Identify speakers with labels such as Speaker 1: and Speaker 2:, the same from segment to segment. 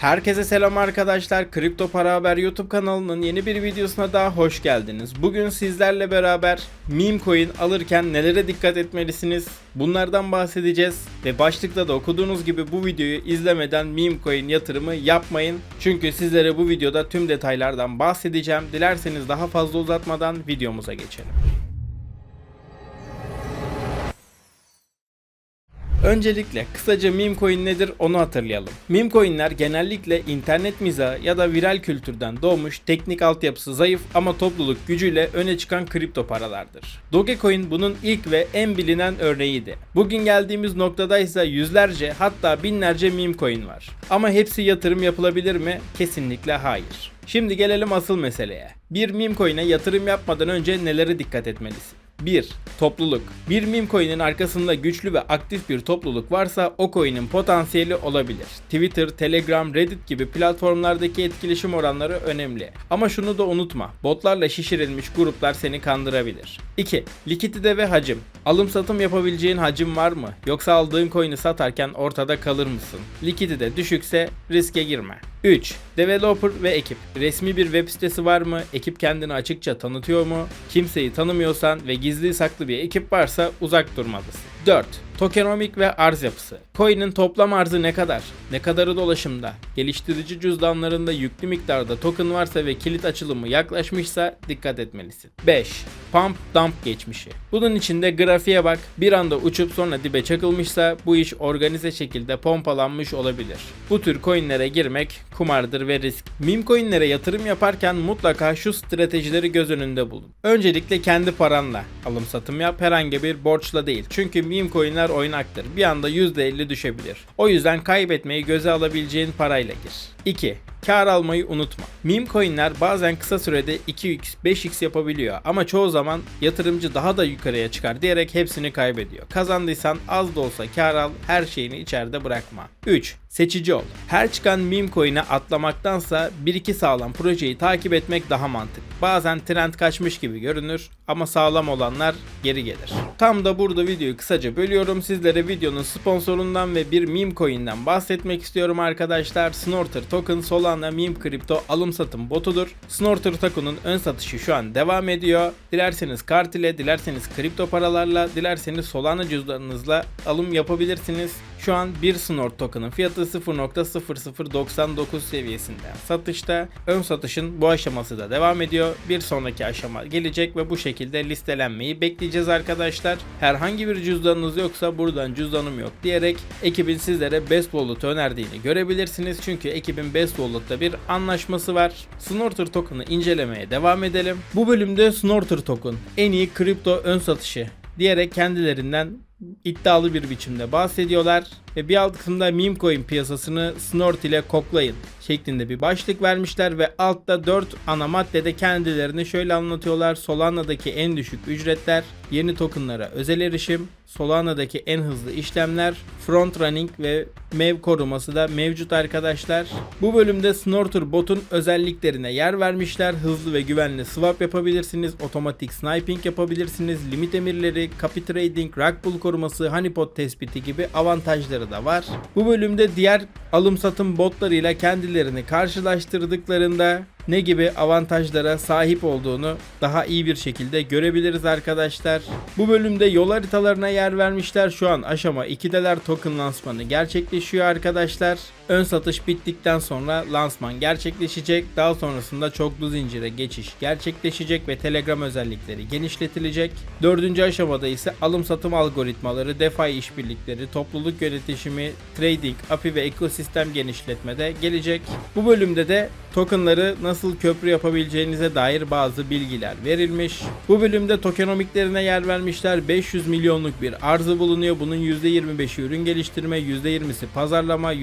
Speaker 1: Herkese selam arkadaşlar. Kripto Para Haber YouTube kanalının yeni bir videosuna daha hoş geldiniz. Bugün sizlerle beraber meme coin alırken nelere dikkat etmelisiniz? Bunlardan bahsedeceğiz ve başlıkta da okuduğunuz gibi bu videoyu izlemeden meme coin yatırımı yapmayın. Çünkü sizlere bu videoda tüm detaylardan bahsedeceğim. Dilerseniz daha fazla uzatmadan videomuza geçelim. Öncelikle kısaca meme coin nedir onu hatırlayalım. Meme coinler genellikle internet mizahı ya da viral kültürden doğmuş teknik altyapısı zayıf ama topluluk gücüyle öne çıkan kripto paralardır. Dogecoin bunun ilk ve en bilinen örneğiydi. Bugün geldiğimiz noktada ise yüzlerce hatta binlerce meme coin var. Ama hepsi yatırım yapılabilir mi? Kesinlikle hayır. Şimdi gelelim asıl meseleye. Bir meme coin'e yatırım yapmadan önce nelere dikkat etmelisin? 1. Topluluk. Bir meme coin'in arkasında güçlü ve aktif bir topluluk varsa o coin'in potansiyeli olabilir. Twitter, Telegram, Reddit gibi platformlardaki etkileşim oranları önemli. Ama şunu da unutma. Botlarla şişirilmiş gruplar seni kandırabilir. 2. Likidite ve hacim. Alım satım yapabileceğin hacim var mı? Yoksa aldığın coin'i satarken ortada kalır mısın? Likidite düşükse riske girme. 3. Developer ve ekip. Resmi bir web sitesi var mı? Ekip kendini açıkça tanıtıyor mu? Kimseyi tanımıyorsan ve gizli saklı bir ekip varsa uzak durmalısın. 4. Tokenomik ve arz yapısı. Coin'in toplam arzı ne kadar? Ne kadarı dolaşımda? Geliştirici cüzdanlarında yüklü miktarda token varsa ve kilit açılımı yaklaşmışsa dikkat etmelisin. 5. Pump dump geçmişi. Bunun içinde grafiğe bak. Bir anda uçup sonra dibe çakılmışsa bu iş organize şekilde pompalanmış olabilir. Bu tür coinlere girmek kumardır ve risk. Meme coinlere yatırım yaparken mutlaka şu stratejileri göz önünde bulun. Öncelikle kendi paranla alım satım yap herhangi bir borçla değil. Çünkü meme coinler oynaktır. Bir anda %50 düşebilir. O yüzden kaybetmeyi göze alabileceğin parayla gir. 2. Kar almayı unutma. Meme coinler bazen kısa sürede 2x, 5x yapabiliyor ama çoğu zaman yatırımcı daha da yukarıya çıkar diyerek hepsini kaybediyor. Kazandıysan az da olsa kar al, her şeyini içeride bırakma. 3. Seçici ol. Her çıkan meme coin'e atlamaktansa 1-2 sağlam projeyi takip etmek daha mantıklı. Bazen trend kaçmış gibi görünür ama sağlam olanlar geri gelir. Tam da burada videoyu kısaca bölüyorum. Sizlere videonun sponsorundan ve bir meme coin'den bahsetmek istiyorum arkadaşlar. Snorter Token Solana meme kripto alım satım botudur. Snorter Token'un ön satışı şu an devam ediyor. Dilerseniz kart ile, dilerseniz kripto paralarla, dilerseniz Solana cüzdanınızla alım yapabilirsiniz. Şu an bir Snort token'ın fiyatı 0.0099 seviyesinde satışta. Ön satışın bu aşaması da devam ediyor. Bir sonraki aşama gelecek ve bu şekilde listelenmeyi bekleyeceğiz arkadaşlar. Herhangi bir cüzdanınız yoksa buradan cüzdanım yok diyerek ekibin sizlere Best Wallet önerdiğini görebilirsiniz. Çünkü ekibin Best Wallet'ta bir anlaşması var. Snorter token'ı incelemeye devam edelim. Bu bölümde Snorter token en iyi kripto ön satışı diyerek kendilerinden iddialı bir biçimde bahsediyorlar ve bir alt kısımda meme coin piyasasını snort ile koklayın şeklinde bir başlık vermişler ve altta 4 ana maddede kendilerini şöyle anlatıyorlar. Solana'daki en düşük ücretler, yeni tokenlara özel erişim, Solana'daki en hızlı işlemler, front running ve mev koruması da mevcut arkadaşlar. Bu bölümde Snorter botun özelliklerine yer vermişler. Hızlı ve güvenli swap yapabilirsiniz, otomatik sniping yapabilirsiniz, limit emirleri, copy trading, rug pull koruması, honeypot tespiti gibi avantajları da var. Bu bölümde diğer alım satım botlarıyla kendilerini karşılaştırdıklarında ne gibi avantajlara sahip olduğunu daha iyi bir şekilde görebiliriz arkadaşlar. Bu bölümde yol haritalarına yer vermişler. Şu an aşama 2'deler token lansmanı gerçekleşiyor arkadaşlar. Ön satış bittikten sonra lansman gerçekleşecek. Daha sonrasında çoklu zincire geçiş gerçekleşecek ve Telegram özellikleri genişletilecek. Dördüncü aşamada ise alım satım algoritmaları, DeFi işbirlikleri, topluluk yönetişimi, trading, API ve ekosistem genişletmede gelecek. Bu bölümde de tokenları nasıl köprü yapabileceğinize dair bazı bilgiler verilmiş. Bu bölümde tokenomiklerine yer vermişler. 500 milyonluk bir arzı bulunuyor. Bunun %25'i ürün geliştirme, %20'si pazarlama,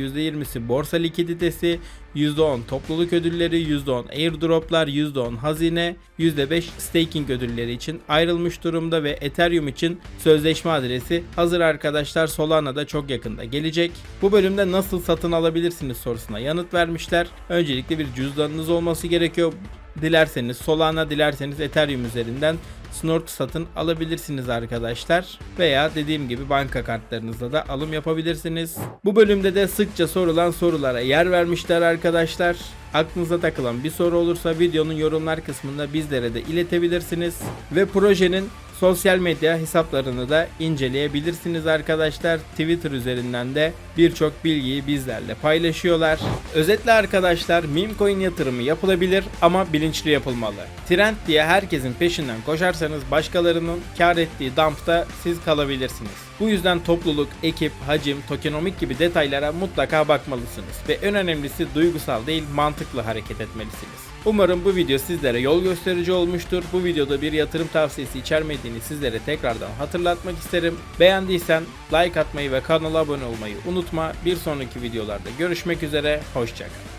Speaker 1: %20'si borsa likiditesi, %10 topluluk ödülleri, %10 airdroplar, %10 hazine, %5 staking ödülleri için ayrılmış durumda ve Ethereum için sözleşme adresi hazır arkadaşlar Solana'da çok yakında gelecek. Bu bölümde nasıl satın alabilirsiniz sorusuna yanıt vermişler. Öncelikle bir cüzdanınız olması gerekiyor. Dilerseniz Solana, dilerseniz Ethereum üzerinden Snort satın alabilirsiniz arkadaşlar. Veya dediğim gibi banka kartlarınızla da alım yapabilirsiniz. Bu bölümde de sıkça sorulan sorulara yer vermişler arkadaşlar. Aklınıza takılan bir soru olursa videonun yorumlar kısmında bizlere de iletebilirsiniz. Ve projenin sosyal medya hesaplarını da inceleyebilirsiniz arkadaşlar. Twitter üzerinden de birçok bilgiyi bizlerle paylaşıyorlar. Özetle arkadaşlar meme coin yatırımı yapılabilir ama bilinçli yapılmalı. Trend diye herkesin peşinden koşarsanız başkalarının kar ettiği dumpta siz kalabilirsiniz. Bu yüzden topluluk, ekip, hacim, tokenomik gibi detaylara mutlaka bakmalısınız ve en önemlisi duygusal değil mantıklı hareket etmelisiniz. Umarım bu video sizlere yol gösterici olmuştur. Bu videoda bir yatırım tavsiyesi içermediğini sizlere tekrardan hatırlatmak isterim. Beğendiysen like atmayı ve kanala abone olmayı unutma. Bir sonraki videolarda görüşmek üzere, hoşçakal.